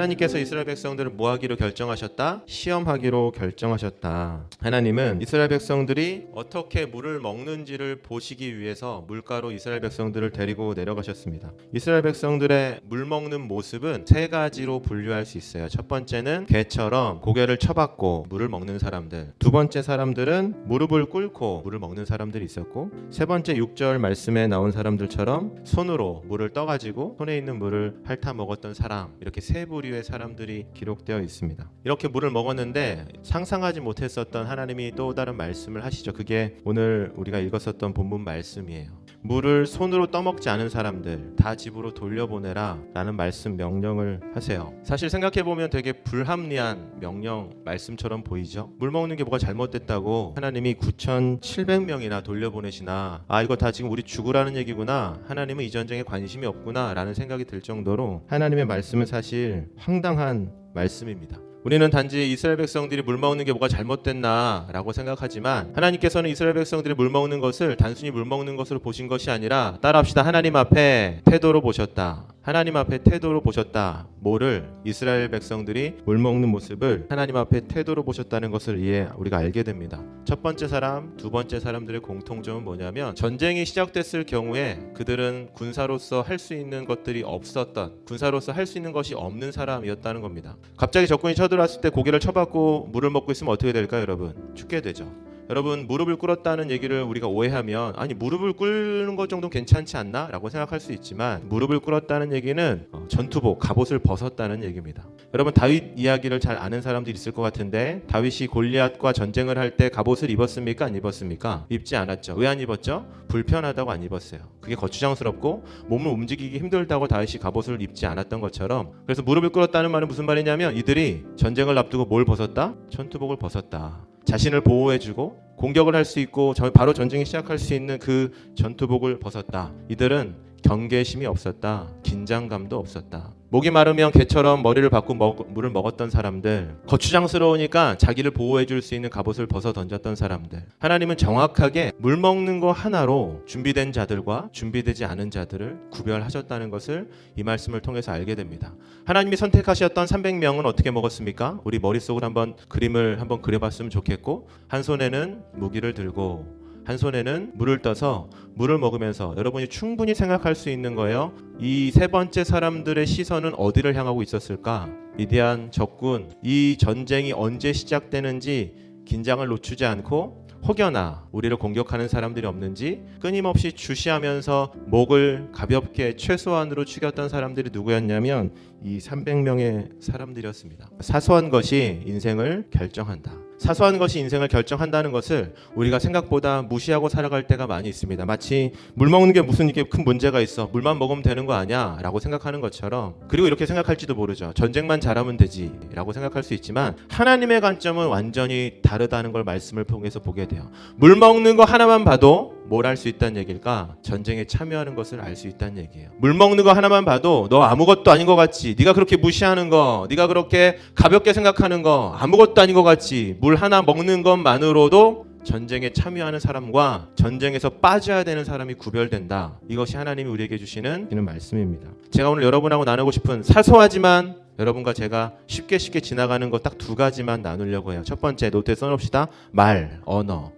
하나님께서 이스라엘 백성들을 뭐 하기로 결정하셨다? 시험하기로 결정하셨다. 하나님은 이스라엘 백성들이 어떻게 물을 먹는지를 보시기 위해서 물가로 이스라엘 백성들을 데리고 내려가셨습니다. 이스라엘 백성들의 물 먹는 모습은 세 가지로 분류할 수 있어요. 첫 번째는 개처럼 고개를 쳐박고 물을 먹는 사람들. 두 번째 사람들은 무릎을 꿇고 물을 먹는 사람들이 있었고 세 번째 6절 말씀에 나온 사람들처럼 손으로 물을 떠가지고 손에 있는 물을 핥아 먹었던 사람 이렇게 세 부류 의 사람들이 기록되어 있습니다. 이렇게 물을 먹었는데 상상하지 못했었던 하나님이 또 다른 말씀을 하시죠. 그게 오늘 우리가 읽었었던 본문 말씀이에요. 물을 손으로 떠먹지 않은 사람들 다 집으로 돌려보내라 라는 말씀 명령을 하세요. 사실 생각해 보면 되게 불합리한 명령 말씀처럼 보이죠. 물 먹는 게 뭐가 잘못됐다고 하나님이 9,700명이나 돌려보내시나 아 이거 다 지금 우리 죽으라는 얘기구나. 하나님은 이 전쟁에 관심이 없구나 라는 생각이 들 정도로 하나님의 말씀은 사실 황당한 말씀입니다. 우리는 단지 이스라엘 백성들이 물 먹는 게 뭐가 잘못됐나라고 생각하지만 하나님께서는 이스라엘 백성들이 물 먹는 것을 단순히 물 먹는 것으로 보신 것이 아니라 따라합시다 하나님 앞에 태도로 보셨다. 하나님 앞에 태도로 보셨다. 뭐를 이스라엘 백성들이 물 먹는 모습을 하나님 앞에 태도로 보셨다는 것을 이해 우리가 알게 됩니다. 첫 번째 사람, 두 번째 사람들의 공통점은 뭐냐면 전쟁이 시작됐을 경우에 그들은 군사로서 할 수 있는 것들이 없었던 군사로서 할 수 있는 것이 없는 사람이었다는 겁니다. 갑자기 적군이 쳐들어왔을 때 고개를 쳐박고 물을 먹고 있으면 어떻게 될까요, 여러분? 죽게 되죠. 여러분 무릎을 꿇었다는 얘기를 우리가 오해하면 아니 무릎을 꿇는 것 정도는 괜찮지 않나 라고 생각할 수 있지만 무릎을 꿇었다는 얘기는 어, 전투복 갑옷을 벗었다는 얘기입니다. 여러분 다윗 이야기를 잘 아는 사람들이 있을 것 같은데 다윗이 골리앗과 전쟁을 할 때 갑옷을 입었습니까 안 입었습니까? 입지 않았죠. 왜 안 입었죠? 불편하다고 안 입었어요. 그게 거추장스럽고 몸을 움직이기 힘들다고 다윗이 갑옷을 입지 않았던 것처럼 그래서 무릎을 꿇었다는 말은 무슨 말이냐면 이들이 전쟁을 앞두고 뭘 벗었다? 전투복을 벗었다. 자신을 보호해주고 공격을 할 수 있고 저- 바로 전쟁이 시작할 수 있는 그 전투복을 벗었다. 이들은 경계심이 없었다. 긴장감도 없었다. 목이 마르면 개처럼 머리를 박고 먹, 물을 먹었던 사람들, 거추장스러우니까 자기를 보호해 줄 수 있는 갑옷을 벗어 던졌던 사람들. 하나님은 정확하게 물 먹는 거 하나로 준비된 자들과 준비되지 않은 자들을 구별하셨다는 것을 이 말씀을 통해서 알게 됩니다. 하나님이 선택하셨던 300명은 어떻게 먹었습니까? 우리 머릿속으로 한번 그림을 한번 그려봤으면 좋겠고 한 손에는 무기를 들고 한 손에는 물을 떠서 물을 먹으면서 여러분이 충분히 생각할 수 있는 거예요. 이 세 번째 사람들의 시선은 어디를 향하고 있었을까? 위대한 적군, 이 전쟁이 언제 시작되는지 긴장을 놓치지 않고 혹여나 우리를 공격하는 사람들이 없는지 끊임없이 주시하면서 목을 가볍게 최소한으로 죽였던 사람들이 누구였냐면 이 300명의 사람들이었습니다. 사소한 것이 인생을 결정한다. 사소한 것이 인생을 결정한다는 것을 우리가 생각보다 무시하고 살아갈 때가 많이 있습니다. 마치 물 먹는 게 무슨 이게 큰 문제가 있어. 물만 먹으면 되는 거 아니야? 라고 생각하는 것처럼 그리고 이렇게 생각할지도 모르죠. 전쟁만 잘하면 되지. 라고 생각할 수 있지만 하나님의 관점은 완전히 다르다는 걸 말씀을 통해서 보게 돼요. 물 먹는 거 하나만 봐도 뭘할수 있다는 얘기일까? 전쟁에 참여하는 것을 알 수 있다는 얘기예요. 물 먹는 거 하나만 봐도 너 아무것도 아닌 것 같지. 네가 그렇게 무시하는 거, 네가 그렇게 가볍게 생각하는 거 아무것도 아닌 것 같지. 물 하나 먹는 것만으로도 전쟁에 참여하는 사람과 전쟁에서 빠져야 되는 사람이 구별된다. 이것이 하나님이 우리에게 주시는 이는 말씀입니다. 제가 오늘 여러분하고 나누고 싶은 사소하지만 여러분과 제가 쉽게 쉽게 지나가는 것 딱 두 가지만 나누려고 해요. 첫 번째 노트에 써놓읍시다. 말, 언어,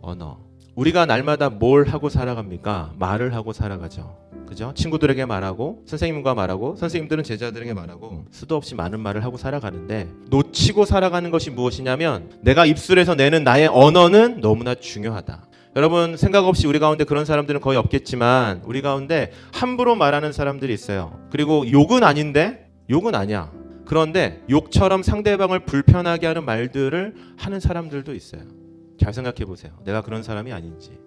언어. 우리가 날마다 뭘 하고 살아갑니까? 말을 하고 살아가죠. 그죠? 친구들에게 말하고 선생님과 말하고 선생님들은 제자들에게 말하고 수도 없이 많은 말을 하고 살아가는데 놓치고 살아가는 것이 무엇이냐면 내가 입술에서 내는 나의 언어는 너무나 중요하다. 여러분 생각 없이 우리 가운데 그런 사람들은 거의 없겠지만 우리 가운데 함부로 말하는 사람들이 있어요. 그리고 욕은 아닌데 욕은 아니야. 그런데 욕처럼 상대방을 불편하게 하는 말들을 하는 사람들도 있어요. 잘 생각해 보세요. 내가 그런 사람이 아닌지.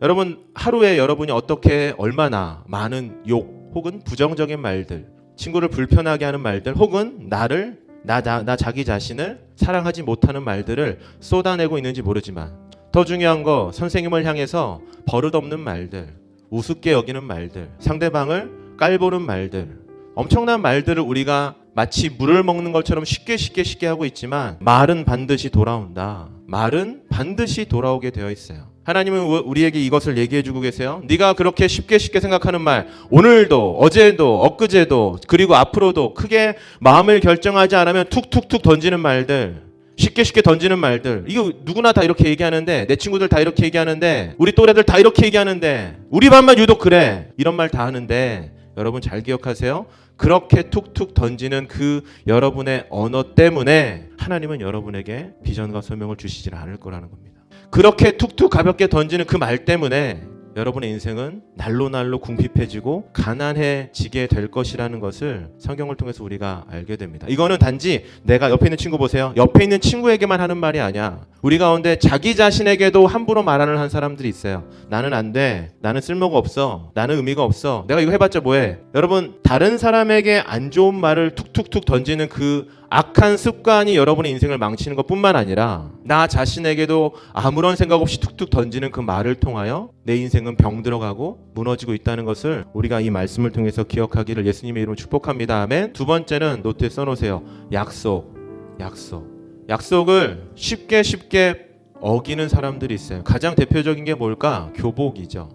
여러분 하루에 여러분이 어떻게 얼마나 많은 욕 혹은 부정적인 말들, 친구를 불편하게 하는 말들 혹은 나를 나, 나, 나 자기 자신을 사랑하지 못하는 말들을 쏟아내고 있는지 모르지만 더 중요한 거 선생님을 향해서 버릇없는 말들, 우습게 여기는 말들, 상대방을 깔보는 말들, 엄청난 말들을 우리가 마치 물을 먹는 것처럼 쉽게 쉽게 쉽게 하고 있지만 말은 반드시 돌아온다. 말은 반드시 돌아오게 되어 있어요. 하나님은 우- 우리에게 이것을 얘기해 주고 계세요. 네가 그렇게 쉽게 쉽게 생각하는 말 오늘도 어제도 엊그제도 그리고 앞으로도 크게 마음을 결정하지 않으면 툭툭툭 던지는 말들 쉽게 쉽게 던지는 말들 이거 누구나 다 이렇게 얘기하는데 내 친구들 다 이렇게 얘기하는데 우리 또래들 다 이렇게 얘기하는데 우리 반만 유독 그래 이런 말 다 하는데 여러분 잘 기억하세요. 그렇게 툭툭 던지는 그 여러분의 언어 때문에 하나님은 여러분에게 비전과 소명을 주시질 않을 거라는 겁니다. 그렇게 툭툭 가볍게 던지는 그 말 때문에 여러분의 인생은 날로 날로 궁핍해지고 가난해지게 될 것이라는 것을 성경을 통해서 우리가 알게 됩니다. 이거는 단지 내가 옆에 있는 친구 보세요. 옆에 있는 친구에게만 하는 말이 아니야. 우리 가운데 자기 자신에게도 함부로 말하는 한 사람들이 있어요. 나는 안 돼. 나는 쓸모가 없어. 나는 의미가 없어. 내가 이거 해봤자 뭐해? 여러분 다른 사람에게 안 좋은 말을 툭툭툭 던지는 그 악한 습관이 여러분의 인생을 망치는 것 뿐만 아니라 나 자신에게도 아무런 생각 없이 툭툭 던지는 그 말을 통하여 내 인생은 병들어가고 무너지고 있다는 것을 우리가 이 말씀을 통해서 기억하기를 예수님의 이름으로 축복합니다. 아멘. 두 번째는 노트에 써놓으세요. 약속, 약속. 약속을 쉽게 쉽게 어기는 사람들이 있어요. 가장 대표적인 게 뭘까? 교복이죠.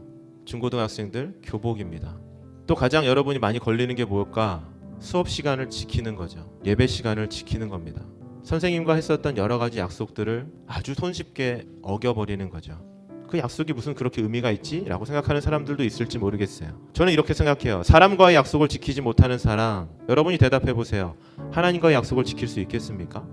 중고등학생들 교복입니다. 또 가장 여러분이 많이 걸리는 게 뭘까? 수업 시간을 지키는 거죠. 예배 시간을 지키는 겁니다. 선생님과 했었던 여러 가지 약속들을 아주 손쉽게 어겨버리는 거죠. 그 약속이 무슨 그렇게 의미가 있지? 라고 생각하는 사람들도 있을지 모르겠어요. 저는 이렇게 생각해요. 사람과의 약속을 지키지 못하는 사람, 여러분이 대답해 보세요. 하나님과의 약속을 지킬 수 있겠습니까?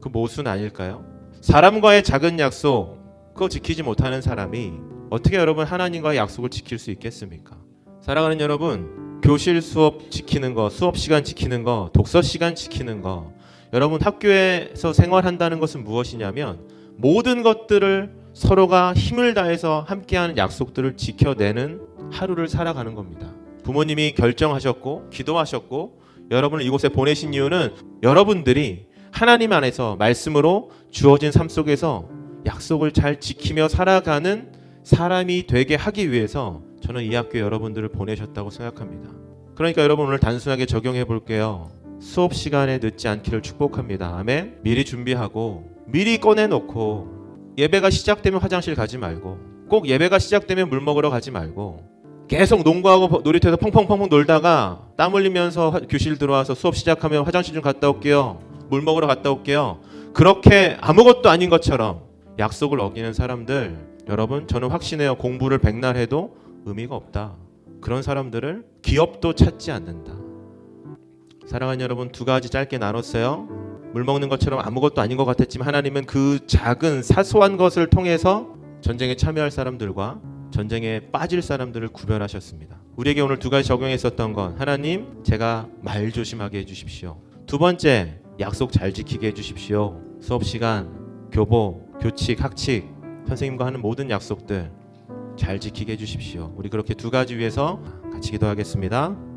그 모순 아닐까요? 사람과의 작은 약속, 그거 지키지 못하는 사람이 어떻게 여러분 하나님과의 약속을 지킬 수 있겠습니까? 사랑하는 여러분, 교실 수업 지키는 거, 수업 시간 지키는 거, 독서 시간 지키는 거, 여러분 학교에서 생활한다는 것은 무엇이냐면 모든 것들을 서로가 힘을 다해서 함께하는 약속들을 지켜내는 하루를 살아가는 겁니다. 부모님이 결정하셨고 기도하셨고 여러분을 이곳에 보내신 이유는 여러분들이 하나님 안에서 말씀으로 주어진 삶 속에서 약속을 잘 지키며 살아가는 사람이 되게 하기 위해서 저는 이 학교에 여러분들을 보내셨다고 생각합니다. 그러니까 여러분 오늘 단순하게 적용해 볼게요. 수업 시간에 늦지 않기를 축복합니다. 아멘. 미리 준비하고 미리 꺼내 놓고 예배가 시작되면 화장실 가지 말고 꼭 예배가 시작되면 물 먹으러 가지 말고 계속 농구하고 놀이터에서 펑펑펑펑 놀다가 땀 흘리면서 화- 교실 들어와서 수업 시작하면 화장실 좀 갔다 올게요. 물 먹으러 갔다 올게요. 그렇게 아무것도 아닌 것처럼 약속을 어기는 사람들 여러분 저는 확신해요. 공부를 백날 해도 의미가 없다. 그런 사람들을 기업도 찾지 않는다. 사랑하는 여러분 두 가지 짧게 나눴어요. 물 먹는 것처럼 아무것도 아닌 것 같았지만 하나님은 그 작은 사소한 것을 통해서 전쟁에 참여할 사람들과 전쟁에 빠질 사람들을 구별하셨습니다. 우리에게 오늘 두 가지 적용했었던 건 하나님 제가 말 조심하게 해주십시오. 두 번째 약속 잘 지키게 해주십시오. 수업 시간, 교복, 교칙, 학칙, 선생님과 하는 모든 약속들 잘 지키게 해주십시오. 우리 그렇게 두 가지 위해서 같이 기도하겠습니다.